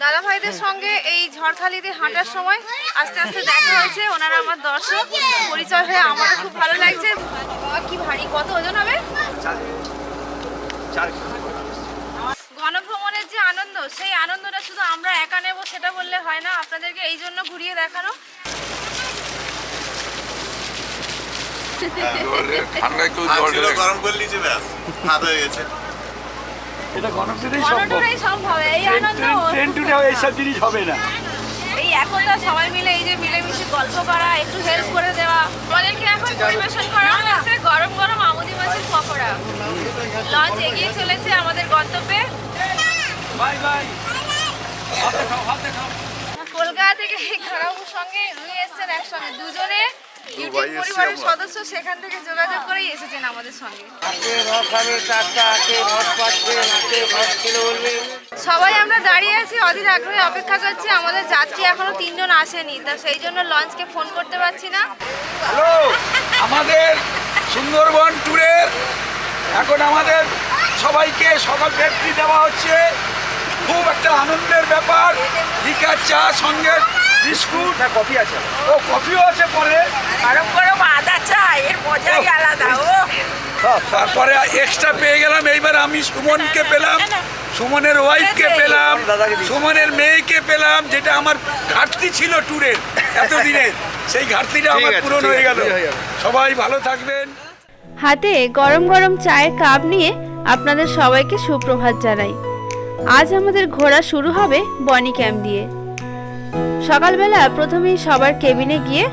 দাদা ভাইদের সঙ্গে এই ঝড়খালিতে হাঁটার সময় আস্তে আস্তে দেখা হয়েছে ওনারা আমার দর্শক পরিচয় হয়ে আমার খুব ভালো লাগছে। কি ভারী কত ওজন হবে? গণভ্রমণের যে আনন্দ সেই আনন্দটা শুধু আমরা একা নেব সেটা বললে হয় না। আপনাদেরকে এই জন্য ঘুরিয়ে দেখানো। ঠান্ডা একটু জল ঢেলে গরম করে নিয়েছে ব্যাস হাত হয়ে গেছে। এটা গণতন্ত্রেই সম্ভব। সম্ভব এই আনন্দ ট্রেন টুনে এইসব জিনিস হবে না। এই একতা সবাই মিলে এই যে মিলেমিশে গল্প করা একটু হেল্প করে দেওয়া। আমাদেরকে এখন পরিবেশন করা হচ্ছে গরম গরম আমুদি মাছের পকোড়া। লঞ্চ এগিয়ে চলেছে আমাদের গন্তব্যে। Bye bye. কলকাতা থেকে এই খারাপুর সঙ্গে উনি এসেছেন একসঙ্গে দুজনে। ইউটিউব পরিবারের সদস্য সেখান থেকে যোগাযোগ করেই এসেছেন আমাদের সঙ্গে। সবাই আমরা দাঁড়িয়ে আছি অধীর আগ্রহে অপেক্ষা করছি। আমাদের যাত্রী এখনও তিনজন আসেনি তা সেই জন্য লঞ্চকে ফোন করতে পারছি না। হ্যালো আমাদের সুন্দরবন ট্যুরের এখন আমাদের সবাইকে সকাল ব্যক্তি দেওয়া হচ্ছে। খুব একটা আনন্দের ব্যাপার। লিকার চা সঙ্গে বিস্কুট? হ্যাঁ কফি আছে। ও কফিও আছে পরে। গরম গরম আদা চা এর মজাই আলাদা ও। তারপরে এক্সট্রা পেয়ে গেলাম এইবার আমি সুমনকে পেলাম সুমনের ওয়াইফকে পেলাম সুমনের মেয়েকে পেলাম যেটা আমার ঘাটতি ছিল ট্যুরের এতদিনের সেই ঘাটতিটা আমার পূরণ হয়ে গেল। সবাই ভালো থাকবেন। হাতে গরম গরম চায়ের কাপ নিয়ে আপনাদের সবাইকে সুপ্রভাত জানাই। আজ আমাদের ঘোরা শুরু হবে বনি ক্যাম্প দিয়ে। সকালবেলা প্রথমেই সবার কেবিনে গিয়ে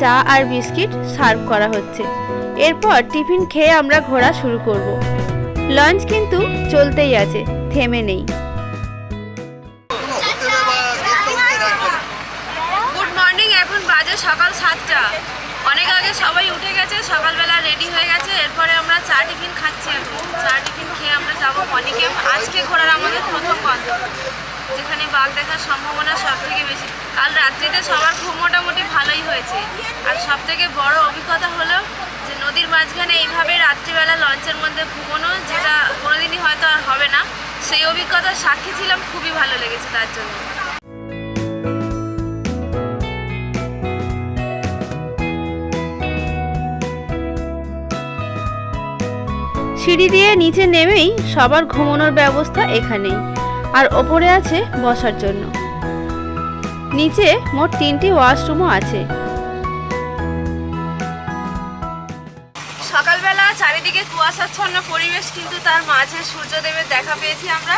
চা আর বিস্কিট সার্ভ করা হচ্ছে। এরপর টিফিন খেয়ে আমরা ঘোরা শুরু করব। লঞ্চ কিন্তু চলতেই আছে, থেমে নেই। গুড মর্নিং এখন বাজে সকাল সাতটা। অনেক আগে সবাই উঠে গেছে, সকালবেলা রেডি হয়ে গেছে, এরপরে আমরা চা টিফিন খাচ্ছি চা টিফিন খেয়ে আমরা যাব মর্নিংয়ে আজকে ঘোরার আমাদের প্রথম গন্তব্য যেখানে বাঘ দেখার সম্ভাবনা রাত্রিতে সবার ঘুম মোটামুটি ভালোই হয়েছে। আর সব থেকে বড় অভিজ্ঞতা হলো যে নদীর মাঝখানে এইভাবে রাত্রিবেলা লঞ্চের মধ্যে ঘুমোনো, যেটা কোনোদিনই হয়তো আর হবে না, সেই অভিজ্ঞতার সাক্ষী ছিলাম, খুবই ভালো লেগেছে তার জন্য। সিঁড়ি দিয়ে নিচে নেমেই সবার ঘুমানোর ব্যবস্থা এখানেই, আর ওপরে আছে বসার জন্য। নিচে মোট তিনটি ওয়াশরুমও আছে। সকালবেলা চারিদিকে কুয়াশাচ্ছন্ন পরিবেশ, কিন্তু তার মাঝে সূর্যদেবের দেখা পেয়েছি আমরা।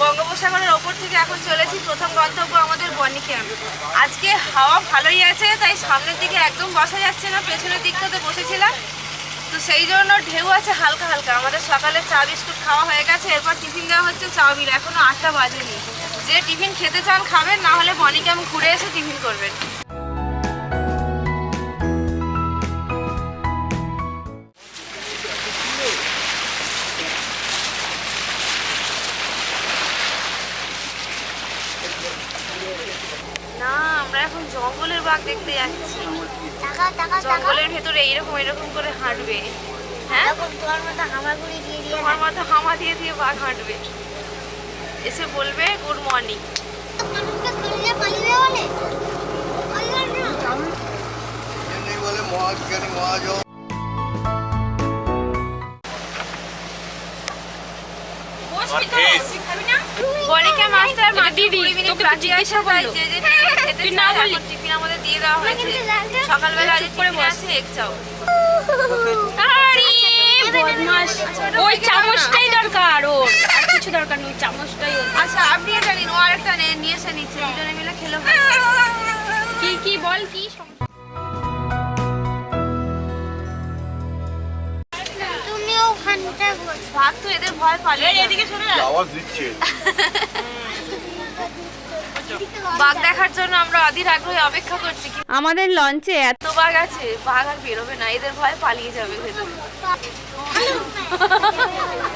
বঙ্গোপসাগরের ওপর থেকে এখন চলেছি প্রথম গন্তব্য আমাদের বনি ক্যাম্প। আজকে হাওয়া ভালোই আছে, তাই সামনের দিকে একদম বসা যাচ্ছে না, পেছনের দিকটাতে বসেছিলাম। তো সেই জন্য ঢেউ আছে হালকা হালকা। আমাদের সকালে চা বিস্কুট খাওয়া হয়ে গেছে, এরপর টিফিন দেওয়া হচ্ছে, চাউমিন। এখনও আটটা বাজেনি। যে টিফিন খেতে চান খাবেন না হলে বনি ক্যাম্প ঘুরে এসে টিফিন করবেন। না আমরা এখন জঙ্গলের বাঘ দেখতে যাচ্ছি। জঙ্গলের ভেতরে এইরকম এরকম করে হাঁটবে। হ্যাঁ? তোমার মাথা হামা দিয়ে দিয়ে বাঘ হাঁটবে। এসে বলবে গুড মর্নিং বনিকা মাস্টার তাই টিফিন টিফিন আমাদের দিয়ে দেওয়া হয়েছে। সকালবেলা আজ টিফিন আছে এগ চাও ওই চামচটাই দরকার ওর। কিছু দরকার নেই চামচটাই আচ্ছা আপনি এটা নিন ও আরেকটা নিয়ে নিয়ে এসে নিচ্ছে দুজনে মিলে খেলো। কি কি বল কি তুমি ওখানটা বসো। ভাগ তো এদের ভয় পালিয়ে এদিকে শোনো আওয়াজ দিচ্ছে। বাঘ দেখার জন্য আমরা অধীর আগ্রহে অপেক্ষা করছি আমাদের লঞ্চে এত এত বাঘ আছে বাঘ আর বেরোবে না এদের ভয় পালিয়ে যাবে ভেতরে।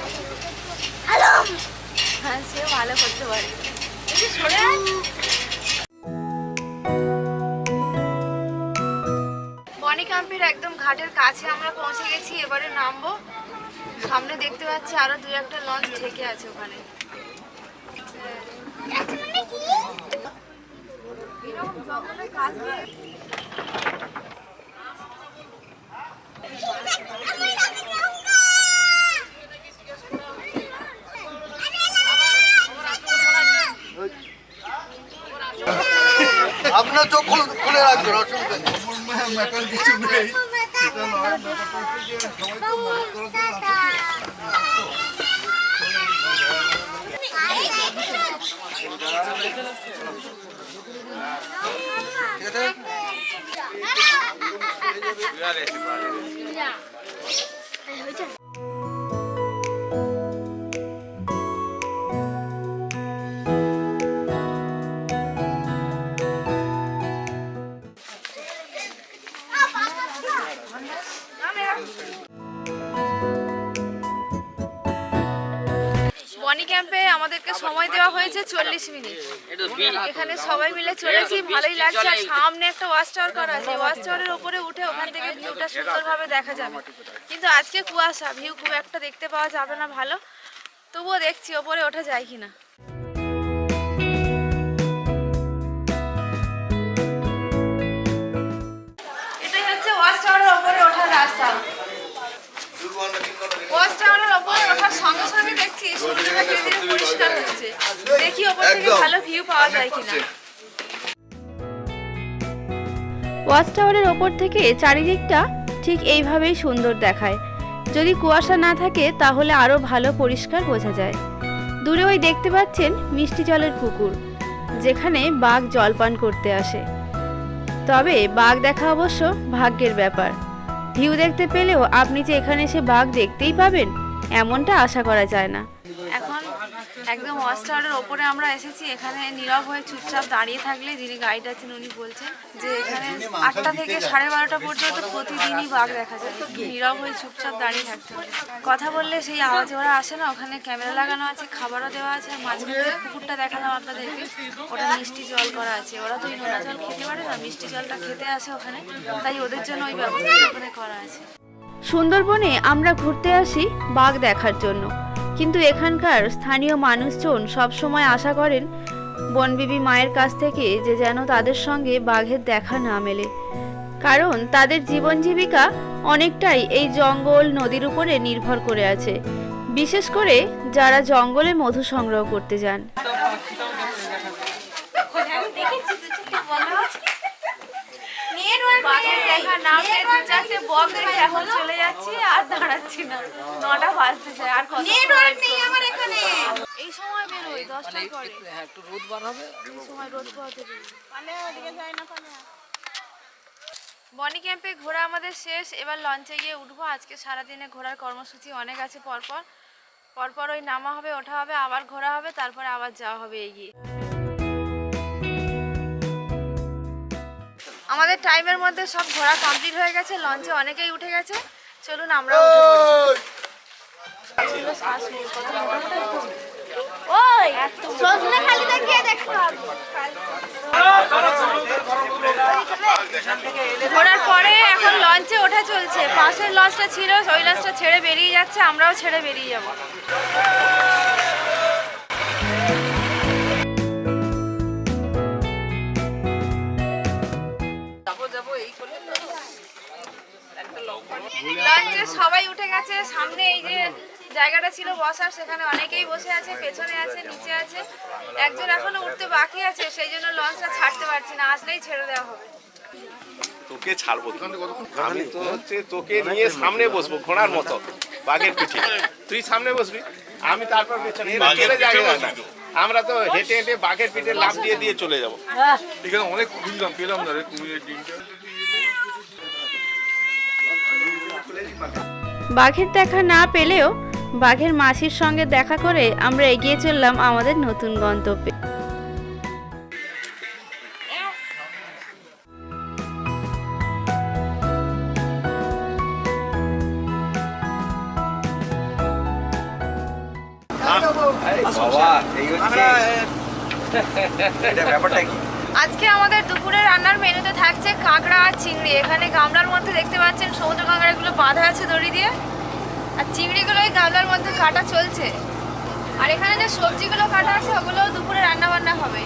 ঘাটের কাছে আমরা পৌঁছে গেছি এবারে নামবো। সামনে দেখতে পাচ্ছি আরও দুই একটা লঞ্চ ঠেকে আছে ওখানে। আপনার চোখ খুলে- রাখবেন অসুবিধা নেই। কিছু নেই। সেটা নয় ব্যাপারটা হচ্ছে যে সবাই তো মনে করে তো আছে। ঠিক আছে এখানে সবাই মিলে চলেছি ভালোই লাগছে। আর সামনে একটা ওয়াচ টাওয়ার করা আছে। ওয়াচ টাওয়ারের উপরে উঠে ওখান থেকে ভিউটা সুন্দরভাবে দেখা যাবে। কিন্তু আজকে কুয়াশা ভিউ খুব একটা দেখতে পাওয়া যাবে না ভালো। তবুও দেখছি ওপরে ওঠা যায় কিনা। যায় কিনা। ওয়াচ টাওয়ারের ওপর থেকে চারিদিকটা ঠিক এইভাবেই সুন্দর দেখায়। যদি কুয়াশা না থাকে তাহলে আরও ভালো পরিষ্কার বোঝা যায়। দূরে ওই দেখতে পাচ্ছেন মিষ্টি জলের পুকুর যেখানে বাঘ জলপান করতে আসে। তবে বাঘ দেখা অবশ্য ভাগ্যের ব্যাপার। ভিউ দেখতে পেলেও আপনি যে এখানে এসে বাঘ দেখতেই পাবেন এমনটা আশা করা যায় না। এখন একদম ওয়াচ টাওয়ারের ওপরে আমরা এসেছি। এখানে নীরব হয়ে চুপচাপ দাঁড়িয়ে থাকলে যিনি গাইড আছেন উনি বলছেন যে এখানে আটটা থেকে সাড়ে বারোটা পর্যন্ত প্রতিদিনই বাঘ দেখা যায়। নীরব হয়ে চুপচাপ দাঁড়িয়ে থাকতে কথা বললে সেই আওয়াজ ওরা আসে না, ওখানে ক্যামেরা লাগানো আছে, খাবারও দেওয়া আছে মাঝখানে পুকুরটা দেখালাম আপনাদেরকে। ওটা মিষ্টি জল করা আছে। ওরা তো নোনা জল খেতে পারে না, মিষ্টি জলটা খেতে আসে ওখানে, তাই ওদের জন্য ওই ব্যবস্থা ওখানে করা আছে। সুন্দরবনে আমরা ঘুরতে আসি বাঘ দেখার জন্য। কিন্তু এখানকার স্থানীয় মানুষজন সবসময় আশা করেন বনবিবি মায়ের কাছ থেকে যে যেন তাদের সঙ্গে বাঘের দেখা না মেলে। কারণ তাদের জীবন জীবিকা অনেকটাই এই জঙ্গল নদীর উপরে নির্ভর করে আছে। বিশেষ করে যারা জঙ্গলে মধু সংগ্রহ করতে যান। বাঘের দেখা না পেয়ে দু চারটে বক দেখে এখন চলে যাচ্ছি আর দাঁড়াচ্ছি না। নটা বাজতে চায় আর কত নেটওয়ার্ক নেই আমার এখানে। এই সময় বেরোই দশটার পরে। হ্যাঁ একটু রোদ বার হবে? এই সময় রোদ পোহাতে বনি ক্যাম্পে ঘোরা আমাদের শেষ এবার লঞ্চে গিয়ে উঠবো। আজকে সারাদিনে ঘোরার কর্মসূচি অনেক আছে পরপর। পরপর ওই নামা হবে ওঠা হবে আবার ঘোরা হবে তারপরে আবার যাওয়া হবে এগিয়ে। আমাদের টাইমের মধ্যে সব ঘোরা কমপ্লিট হয়ে গেছে লঞ্চে অনেকেই উঠে গেছে। চলুন আমরা। ওই সজনে দেখতে ঘোরার পরে এখন লঞ্চে ওঠা চলছে। পাশের লঞ্চটা ছিল ওই লঞ্চটা ছেড়ে বেরিয়ে যাচ্ছে আমরাও ছেড়ে বেরিয়ে যাব। জায়গাটা ছিল বসার সেখানে অনেকেই বসে আছে পেছনে আছে নিচে আছে। একজন এখনও উঠতে বাকি আছে সেই জন্য লঞ্চটা ছাড়তে পারছি না আসলেই ছেড়ে দেওয়া হবে। তোকে ছাড়বো আমি তো হচ্ছে তোকে নিয়ে সামনে বসবো ঘোড়ার মতো বাঘের পিঠে। তুই সামনে বসবি আমি তারপর পেছনে। চলে। আমরা তো হেঁটে হেঁটে বাঘের পিঠে লাফ দিয়ে দিয়ে চলে যাব। এখানে অনেক কুমির পেলাম না রে কুমিরের ডিমটা। বাঘের দেখা না পেলেও বাঘের মাসির সঙ্গে দেখা করে আমরা এগিয়ে চললাম আমাদের নতুন গন্তব্যে। আজকে আমাদের দুপুরে রান্নার মেনুতে থাকছে কাঁকড়া আর চিংড়ি। এখানে গামলার মধ্যে দেখতে পাচ্ছেন সমুদ্র কাঁকড়াগুলো বাঁধা আছে দড়ি দিয়ে। আর চিংড়িগুলো এই গামলার মধ্যে কাটা চলছে। আর এখানে যে সবজিগুলো কাটা আছে ওগুলো দুপুরে রান্না বান্না হবে।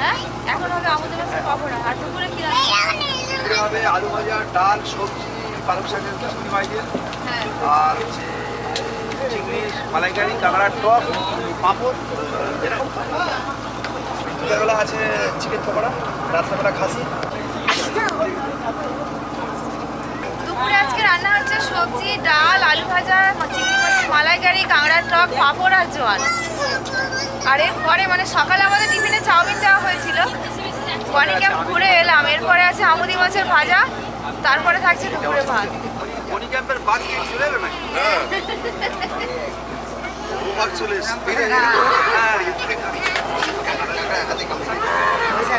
হ্যাঁ? এখন হবে আমাদের কাছে পকোড়া। আর দুপুরে কি রান্না হবে? আলু ভাজা ডাল সবজি পালং শাকের খিচুড়ি হ্যাঁ। আর হচ্ছে চিংড়ি মালাইকারি কাঁকড়ার টক পাঁপড় এরকম। দুপুরবেলা আছে চিকেন পকোড়া রাত্রেবেলা খাসি। দুপুরে আজকে রান্না হচ্ছে সবজি ডাল আলু ভাজা চিংড়ি মাছের মালাইকারি কাঁকড়ার টক পাঁপড় আর জল আর এরপরে মানে সকালে আমাদের টিফিনে চাউমিন দেওয়া হয়েছিল। অনেক আমি ঘুরে এলাম। এরপরে আছে আমুদি মাছের ভাজা। তারপরে থাকছে দুপুরে ভাত।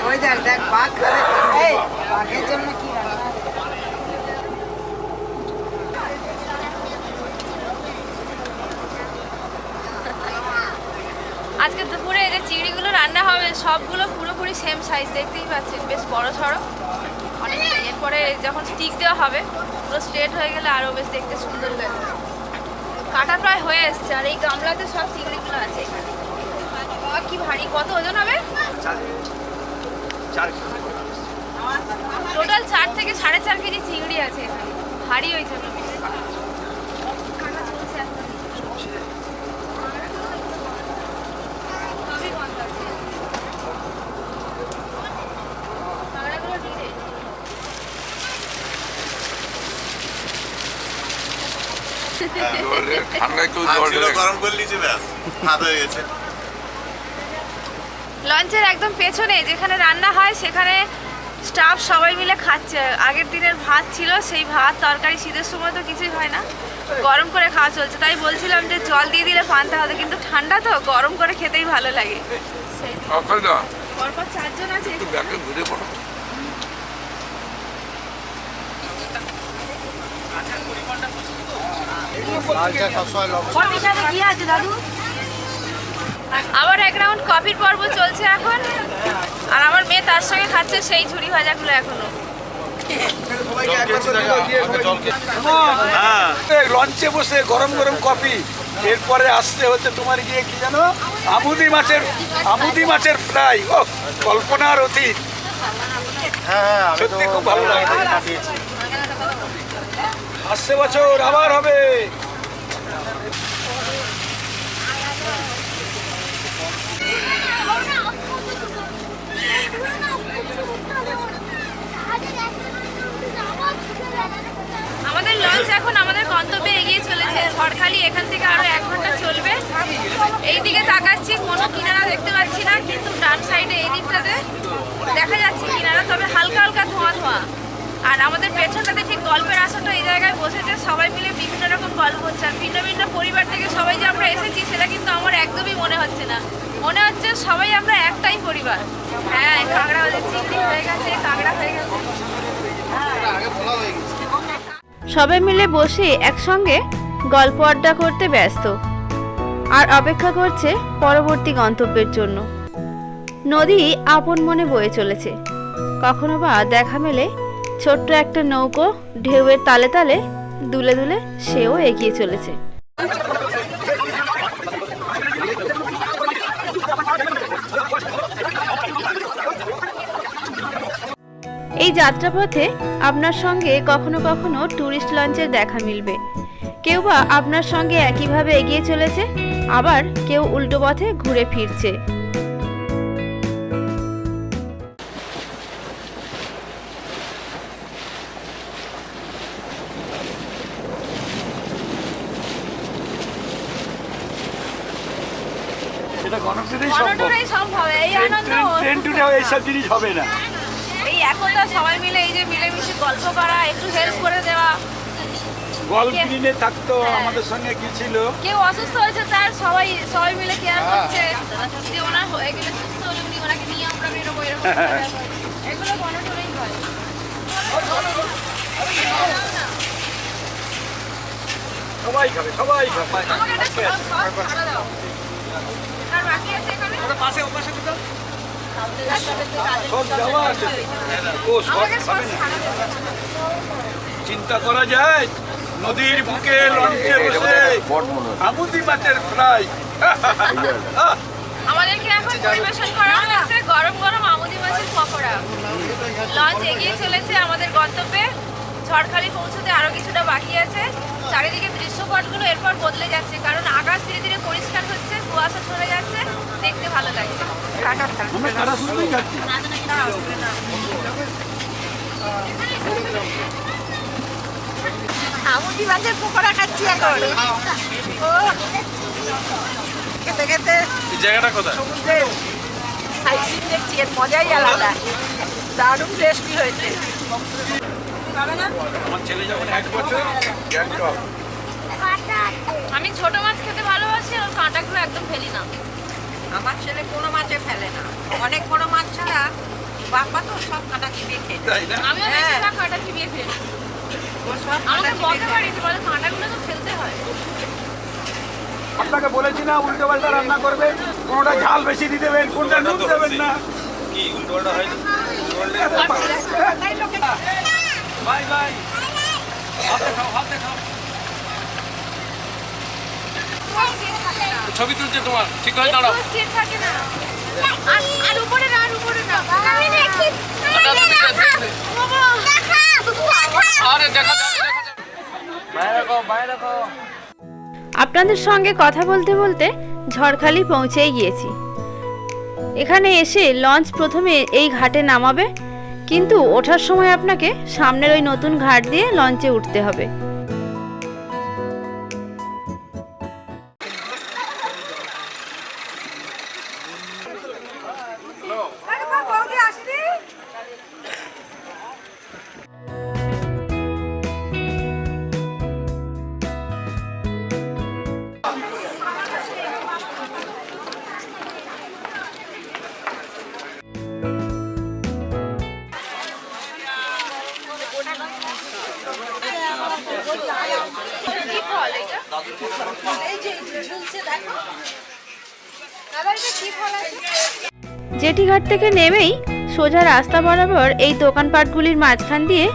ওই দেখ দেখ বাঘ এই বাঘের জন্য আজকে দুপুরে এই যে চিংড়িগুলো রান্না হবে সবগুলো পুরোপুরি সেম সাইজ দেখতেই পাচ্ছেন বেশ বড় সড়ো। অনেকটা এরপরে যখন স্টিক দেওয়া হবে পুরো স্ট্রেট হয়ে গেলে আরও বেশ দেখতে সুন্দর লাগবে। কাটা প্রায় হয়ে এসছে আর এই গামলাতে সব চিংড়িগুলো আছে এখানে। কি ভারী কত ওজন হবে? টোটাল চার থেকে সাড়ে চার কেজি চিংড়ি আছে এখানে। ভারী ওই জন্য কাটা চলছে এখন। সবই বন্ধ আছে। কাঁকড়াগুলো নিয়ে নে। ঠান্ডায় কেউ জল গরম করে নিয়েছে ব্যাস হাত হয়ে গেছে। লঞ্চের একদম পেছনে যেখানে রান্না হয় সেখানে স্টাফ সবাই মিলে খাচ্ছে। আগের দিনের ভাত ছিল সেই ভাত তরকারি শীতের সময় তো কিছুই হয় না। গরম করে খাওয়া চলছে। তাই বলছিলাম যে জল দিয়ে দিলে পান্তা হবে কিন্তু ঠান্ডা তো গরম করে খেতেই ভালো লাগে। সেই পরপর চারজন আছে। ব্যাগে ঘুরে পড়ো। আবার এক রাউন্ড কফির পর্ব চলছে এখন। আর আমার মেয়ে তার সঙ্গে খাচ্ছে সেই ঝুড়ি ভাজাগুলো এখনও। হ্যাঁ। লঞ্চে বসে গরম গরম কফি এরপরে আসতে হচ্ছে তোমার গিয়ে কি জানো? আমুদি মাছের আমুদি মাছের ফ্রাই ও কল্পনার অতীত। হ্যাঁ সত্যি খুব ভালো লাগে। আসছে বছর, আবার হবে। আমাদের লঞ্চ এখন আমাদের গন্তব্যে এগিয়ে চলেছে। ঝড়খালি এখান থেকে আরও এক ঘণ্টা চলবে। এই দিকে তাকাচ্ছি, কোনো কিনারা দেখতে পাচ্ছি না, কিন্তু ডান সাইডে এই দিকটাতে দেখা যাচ্ছে কিনারা, তবে হালকা হালকা ধোঁয়া ধোঁয়া। আর আমাদের পেছনটাতে ঠিক গল্পের আসরটা এই জায়গায় বসেছে, সবাই মিলে বিভিন্ন রকম গল্প হচ্ছে আর ভিন্ন ভিন্ন পরিবার থেকে সবাই যে আমরা এসেছি সেটা কিন্তু আমার একদমই মনে হচ্ছে না। মনে হচ্ছে সবাই আমরা একটাই পরিবার। হ্যাঁ কাঁকড়া চিংড়ি হয়ে গেছে, কাঁকড়া হয়ে গেছে। সবাই মিলে বসে একসঙ্গে গল্প আড্ডা করতে ব্যস্ত আর অপেক্ষা করছে পরবর্তী গন্তব্যের জন্য। নদী আপন মনে বয়ে চলেছে। কখনো বা দেখা মেলে ছোট্ট একটা নৌকো ঢেউয়ের তালে তালে, দুলে দুলে সেও এগিয়ে চলেছে। এই যাত্রাপথে আপনার সঙ্গে কখনো কখনো ট্যুরিস্ট লঞ্চের দেখা মিলবে। কেউ বা আপনার সঙ্গে একইভাবে এগিয়ে চলেছে, আবার কেউ উল্টো পথে ঘুরে ফিরছে। টুরেও এইসব জিনিস হবে না। এই একতা সবাই মিলে এই যে মিলেমিশে গল্প করা একটু হেল্প করে দেওয়া। গল্প থাকতো আমাদের সঙ্গে কি ছিল? কেউ অসুস্থ হয়েছে তার সবাই সবাই মিলে কেয়ার করছে। যে ওনার হয়ে গেলে সুস্থ হলে উনি ওনাকে নিয়ে আমরা বেরোবো এরকম। এগুলো গণটুরেই হয়। সবাই খাবে সবাই খাবে। পাশে ওপাশে কোথাও চিন্তা করা যায় নদীর বুকে লঞ্চে বসে আমুদি মাছের ফ্রাই। আমাদেরকে এখন পরিবেশন করা হচ্ছে? গরম গরম আমুদি মাছের পকোড়া। লঞ্চ এগিয়ে চলেছে আমাদের গন্তব্যে। ঝড়খালি পৌঁছতে আরও কিছুটা বাকি আছে। চারিদিকে দৃশ্যপটগুলো এরপর বদলে যাচ্ছে কারণ আকাশ ধীরে ধীরে পরিষ্কার হচ্ছে কুয়াশা সরে যাচ্ছে। দেখতে ভালো শুনতেই আমুদি মাছের পকোড়া খাচ্ছি এখন। ও খেতে খেতে। জায়গাটা কোথায়? সমুদ্রের সাইসিং দেখছি এর মজাই আলাদা। দারুণ টেস্টি হয়েছে। আমার ছেলে যখন এক বছর গ্যাংটক। আমি ছোট মাছ খেতে ভালোবাসি আর কাঁটাগুলো একদম ফেলি না। আমার ছেলে কোনো মাছে ফেলে না। অনেক বড় মাছ ছাড়া বাবা তো সব কাটা চিবিয়ে খেয়ে নেয়। তাই না? আমিও হ্যাঁ। বেশিরভাগ কাঁটা চিবিয়ে ফেলি ও সব আমাকে বলতে চিবিয়ে বলে কাঁটাগুলো তো ফেলতে হয়। আপনাকে বলেছি না উল্টো পাল্টা রান্না করবে। কোনোটা ঝাল বেশি দিয়ে দেবেন কোনটা নুন দেবেন না। কি উল্টোটা হয় বাই বাই। হাতে খাও হাতে খাও ছবি তুলছে তোমার। ঠিক হয়ে দাঁড়াও। স্থির থাকে না। আর আর উপরে না আর উপরে না আমি দেখি। আরে দেখা। যাবে আপনাদের সঙ্গে কথা বলতে বলতে ঝড়খালি পৌঁছেই গিয়েছি। এখানে এসে লঞ্চ প্রথমে এই ঘাটে নামাবে কিন্তু ওঠার সময় আপনাকে সামনের ওই নতুন ঘাট দিয়ে লঞ্চে উঠতে হবে। কি জেটিঘাট থেকে নেমেই সোজা রাস্তা বরাবর এই দোকানপাটগুলির মাঝখান দিয়ে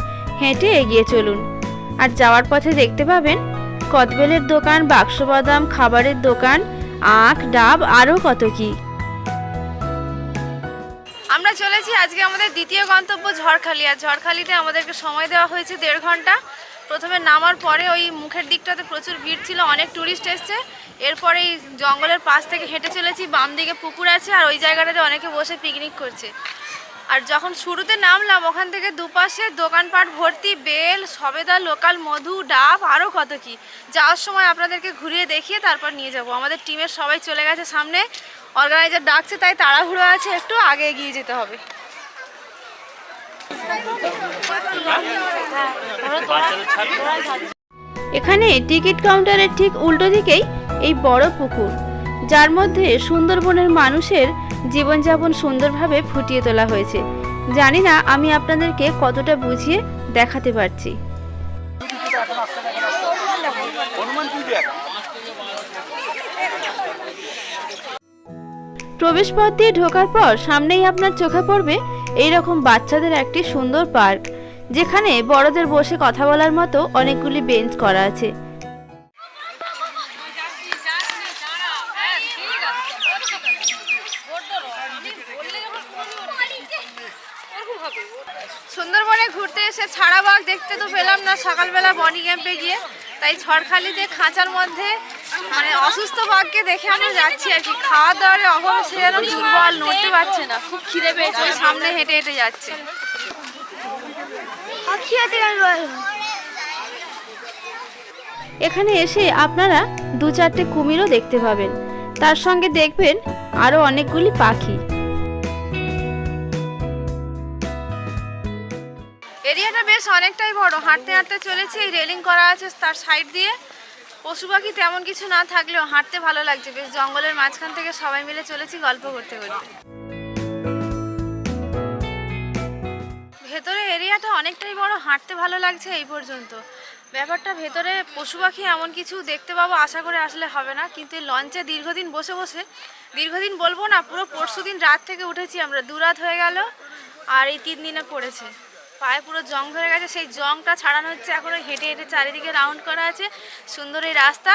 হেঁটে এগিয়ে চলুন। আর যাওয়ার পথে দেখতে পাবেন কদবেলের দোকান বাক্স বাদাম খাবারের দোকান, আখ, ডাব, আরও কত কি। আমরা চলেছি আজকে আমাদের দ্বিতীয় গন্তব্য ঝড়খালি, আর ঝড়খালিতে আমাদেরকে সময় দেওয়া হয়েছে দেড় ঘণ্টা। প্রথমে নামার পরে ওই মুখের দিকটাতে প্রচুর ভিড় ছিল, অনেক ট্যুরিস্ট এসছে। এরপরে জঙ্গলের পাশ থেকে হেঁটে চলেছি, বাম দিকে পুকুর আছে আর ওই জায়গাটাতে অনেকে বসে পিকনিক করছে। আর যখন শুরুতে নামলাম, ওখান থেকে দুপাশে দোকানপাট, ভর্তি, বেল, সবেদা, লোকাল মধু, ডাব আরও কত কি। যাওয়ার সময় আপনাদেরকে ঘুরিয়ে দেখিয়ে তারপর নিয়ে যাব। আমাদের টিমের সবাই চলে গেছে সামনে। অর্গানাইজার ডাকছে, তাই তাড়াহুড়ো আছে, একটু আগে এগিয়ে যেতে হবে। এখানে টিকিট কাউন্টারের ঠিক উল্টো দিকেই এই বড় পুকুর, যার মধ্যে সুন্দরবনের মানুষের জীবনযাপন সুন্দরভাবে ফুটিয়ে তোলা হয়েছে। জানি না আমি আপনাদেরকে কতটা বুঝিয়ে দেখাতে পারছি। দেখ প্রবেশপথ দিয়ে ঢোকার পর সামনেই আপনার চোখে পড়বে এই রকম বাচ্চাদের একটি সুন্দর পার্ক, যেখানে বড়দের বসে কথা বলার মতো অনেকগুলি বেঞ্চ করা আছে। সুন্দরবনে ঘুরতে এসে ছাড়া বাঘ দেখতে তো পেলাম না, সকালবেলা বনি ক্যাম্পে গিয়ে। তাই ঝড়খালিতে খাঁচার মধ্যে মানে অসুস্থ বাঘকে দেখে আমরা যাচ্ছি আর কি। খাওয়া দাওয়ার অভাবে সে যেন দুর্বল নড়তে পারছে না। খুব খিদে পেয়েছে ওই সামনে হেঁটে হেঁটে যাচ্ছে। এখানে এসে আপনারা দু চারটে কুমিরও দেখতে পাবেন। তার সঙ্গে দেখবেন আরও অনেকগুলি পাখি। এরিয়াটা বেশ অনেকটাই বড়। হাঁটতে হাঁটতে চলেছে এই রেলিং করা আছে তার সাইড দিয়ে। পশু পাখি তেমন কিছু না থাকলেও হাঁটতে ভালো লাগছে। বেশ জঙ্গলের মাঝখান থেকে সবাই মিলে চলেছি গল্প করতে করতে। ভেতরে এরিয়াটা অনেকটাই বড়, হাঁটতে ভালো লাগছে এই পর্যন্ত। ব্যাপারটা ভেতরে পশু পাখি এমন কিছু দেখতে পাবো আশা করে আসলে হবে না, কিন্তু লঞ্চে দীর্ঘদিন বসে বসে, দীর্ঘদিন বলব না, পুরো পরশু দিন রাত থেকে উঠেছি আমরা। দুরাত হয়ে গেল আর এই তিন দিনে পড়েছে। পায়ে পুরো জং ধরে গেছে। সেই জংটা ছাড়ানো হচ্ছে এখনও। হেঁটে হেঁটে চারিদিকে রাউন্ড করা আছে। সুন্দর এই রাস্তা।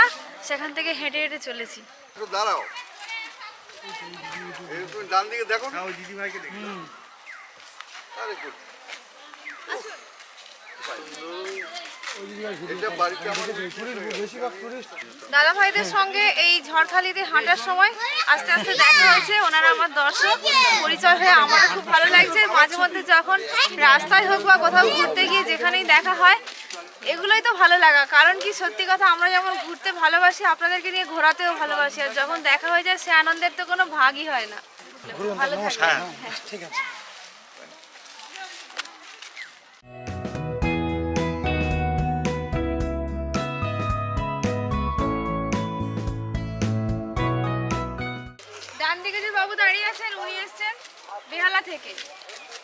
সেখান থেকে হেঁটে হেঁটে চলেছি। দাঁড়াও। ডান দিকে দেখো না? দাদা ভাইদের সঙ্গে এই ঝড়খালিতে হাঁটার সময় আস্তে আস্তে দেখা হয়েছে ওনারা আমার দর্শক পরিচয় হয়ে আমারও খুব ভালো লাগছে। মাঝে মধ্যে যখন রাস্তায় হোক বা কোথাও ঘুরতে গিয়ে যেখানেই দেখা হয় এগুলোই তো ভালো লাগা। কারণ কি সত্যি কথা আমরা যেমন ঘুরতে ভালোবাসি আপনাদেরকে নিয়ে ঘোরাতেও ভালোবাসি আর যখন দেখা হয়ে যায় সে আনন্দের তো কোনো ভাগই হয় না। ভালো। হ্যাঁ। আছেন উনি এসছেন বেহালা থেকে।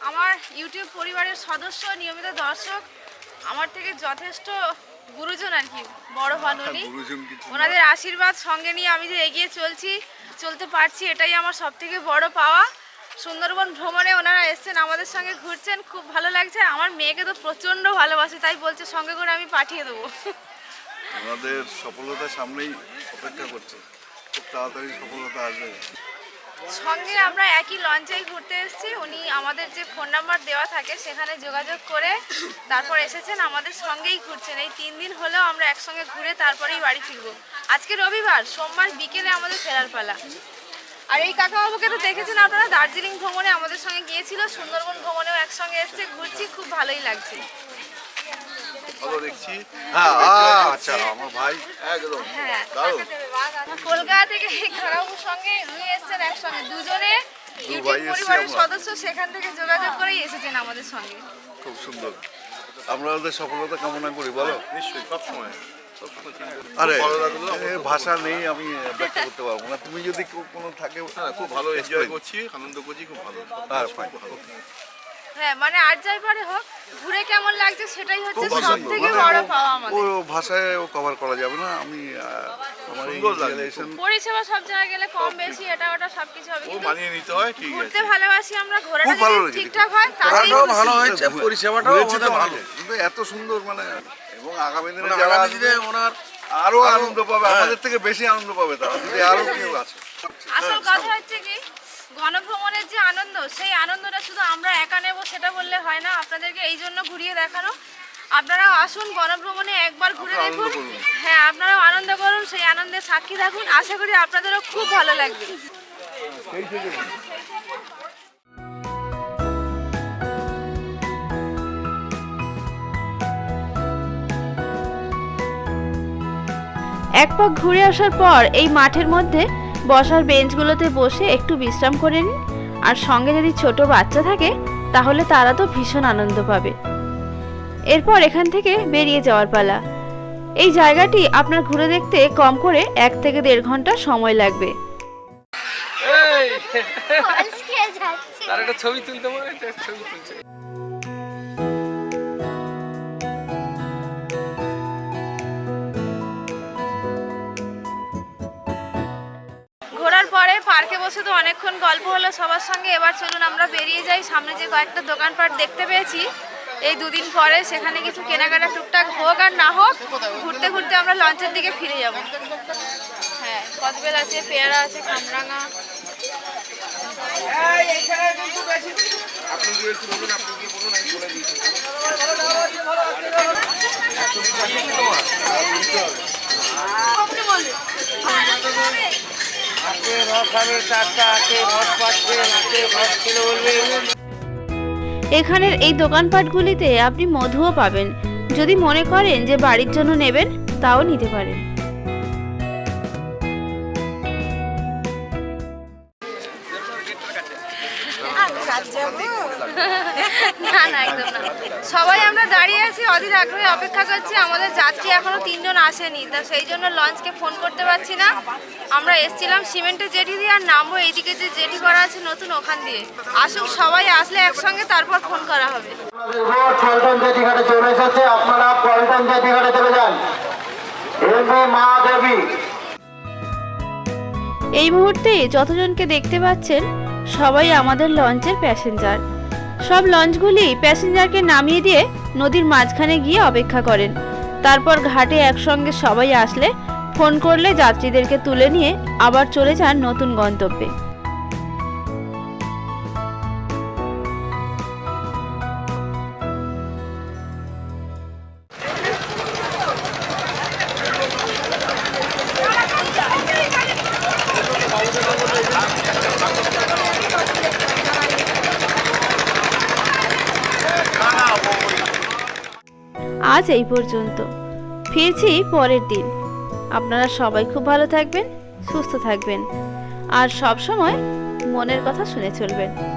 আমার ইউটিউব পরিবারের সদস্য নিয়মিত দর্শক আমার থেকে যথেষ্ট গুরুজন আর কি বড় হন উনি। ওনাদের আশীর্বাদ সঙ্গে নিয়ে আমি যে এগিয়ে চলছি চলতে পারছি এটাই আমার সব থেকে বড় পাওয়া। সুন্দরবন ভ্রমণে ওনারা এসছেন আমাদের সঙ্গে ঘুরছেন খুব ভালো লাগছে। আমার মেয়েকে তো প্রচণ্ড ভালোবাসে তাই বলছে সঙ্গে করে আমি পাঠিয়ে দেবো। আমাদের সফলতার সামনেই অপেক্ষা করছে। খুব তাড়াতাড়ি সফলতা আসবে। সঙ্গে আমরা একই লঞ্চেই ঘুরতে এসেছি। উনি আমাদের যে ফোন নাম্বার দেওয়া থাকে, সেখানে যোগাযোগ করে তারপর এসেছেন, আমাদের সঙ্গেই ঘুরছেন। এই তিন দিন হলেও আমরা একসঙ্গে ঘুরে তারপরেই বাড়ি ফিরবো। আজকে রবিবার, সোমবার বিকেলে আমাদের ফেরার পালা। আর এই কাকাবাবুকে তো দেখেছেন আপনারা, দার্জিলিং ভ্রমণে আমাদের সঙ্গে গিয়েছিল, সুন্দরবন ভ্রমণেও একসঙ্গে এসছে, ঘুরছি, খুব ভালোই লাগছে। ভালো দেখছি। হ্যাঁ আচ্ছা আমার ভাই। একদম। হ্যাঁ দারুণ। কলকাতা থেকে সঙ্গে উনি এসছেন একসঙ্গে। দুজনে ইউটিউব ভাই এসছি পরিবারের সদস্য সেখান থেকে যোগাযোগ করেই এসেছেন আমাদের সঙ্গে। খুব সুন্দর। আমরা ওদের সফলতা কামনা করি বলো? নিশ্চয়ই সবসময় আরে ভাষা নেই আমি ব্যক্ত করতে পারব না। তুমি যদি কেউ কোনো থাকে খুব ভালো এনজয় করছি আনন্দ করছি খুব ভালো। আর ফাইন হ্যাঁ মানে আর যাই পারে হোক ঘুরে কেমন লাগছে সেটাই হচ্ছে সব থেকে মানে বড় ও- পাওয়া ও ভাষায় ও কভার করা যাবে না আমি আমার পরিষেবা সব জায়গায় গেলে কম বেশি এটা ওটা সবকিছু হবে কিন্তু মানিয়ে নিতে হয় ঠিক ঘুরতে ভালোবাসি আমরা ঘোরাটা ভালো যদি ঠিকঠাক হয় তাতেই ভালো হয়েছে পরিষেবাটাও আমাদের ভালো। কিন্তু এত সুন্দর মানে এবং আগামী দিনে যারা আসবে ওনার আরও আনন্দ পাবে আমাদের থেকে বেশি আনন্দ পাবে তারা যদি আরও কেউ আছে আসল কথা হচ্ছে কি গণভ্রমণের যে আনন্দ সেই আনন্দটা শুধু আমরা একা নেব সেটা বললে হয় না। আপনাদেরকে এই জন্য ঘুরিয়ে দেখানো। আপনারাও আসুন গণভ্রমণে একবার ঘুরে দেখুন। হ্যাঁ আপনারাও আনন্দ করুন সেই আনন্দের সাক্ষী থাকুন। আশা করি আপনাদেরও খুব ভালো লাগবে। এক পাক ঘুরে আসার পর এই মাঠের মধ্যে বসার বেঞ্চগুলোতে বসে একটু বিশ্রাম করে নিন। আর সঙ্গে যদি ছোট বাচ্চা থাকে তাহলে তারা তো ভীষণ আনন্দ পাবে। এরপর এখান থেকে বেরিয়ে যাওয়ার পালা। এই জায়গাটি আপনার ঘুরে দেখতে কম করে এক থেকে দেড় ঘণ্টা সময় লাগবে। এই! আজকে যাচ্ছে। তার একটা ছবি তুলতে বলে ছবি তুলছে। ঘোরার পরে পার্কে বসে তো অনেকক্ষণ গল্প হলো সবার সঙ্গে। এবার চলুন আমরা বেরিয়ে যাই। সামনে যে কয়েকটা দোকানপাট দেখতে পেয়েছি। এই দুদিন পরে সেখানে কিছু কেনাকাটা টুকটাক হোক আর না হোক ঘুরতে ঘুরতে আমরা লঞ্চের দিকে ফিরে যাব। হ্যাঁ কদবেল আছে পেয়ারা আছে কামরাঙা। আপনি বলুন এখানের এই দোকানপাটগুলিতে আপনি মধুও পাবেন। যদি মনে করেন যে বাড়ির জন্য নেবেন, তাও নিতে পারেন। সবাই আমরা দাঁড়িয়ে আছি অধীর আগ্রহে অপেক্ষা করছি। আমাদের যাত্রী এখনও তিনজন আসেনি তা সেই জন্য লঞ্চকে ফোন করতে পারছি না। আমরা এসছিলাম সিমেন্টের জেটি দিয়ে আর নামবো এইদিকে যে জেটি করা আছে নতুন ওখান দিয়ে। আসুক সবাই আসলে একসঙ্গে তারপর ফোন করা হবে। পল্টন জেটিঘাটে চলে এসেছে আপনারা পল্টন জেটিঘাটে চলে যান। এমপি মা দেবী এই মুহূর্তে যতজনকে দেখতে পাচ্ছেন সবাই আমাদের লঞ্চের প্যাসেঞ্জার। সব লঞ্চগুলি প্যাসেঞ্জারকে নামিয়ে দিয়ে নদীর মাঝখানে গিয়ে অপেক্ষা করেন। তারপর ঘাটে একসঙ্গে সবাই আসলে ফোন করলে যাত্রীদেরকে তুলে নিয়ে আবার চলে যান নতুন গন্তব্যে। এই পর্যন্ত। ফিরছি পরের দিন। আপনারা সবাই খুব ভালো থাকবেন, সুস্থ থাকবেন। আর সব সময় মনের কথা শুনে চলবেন।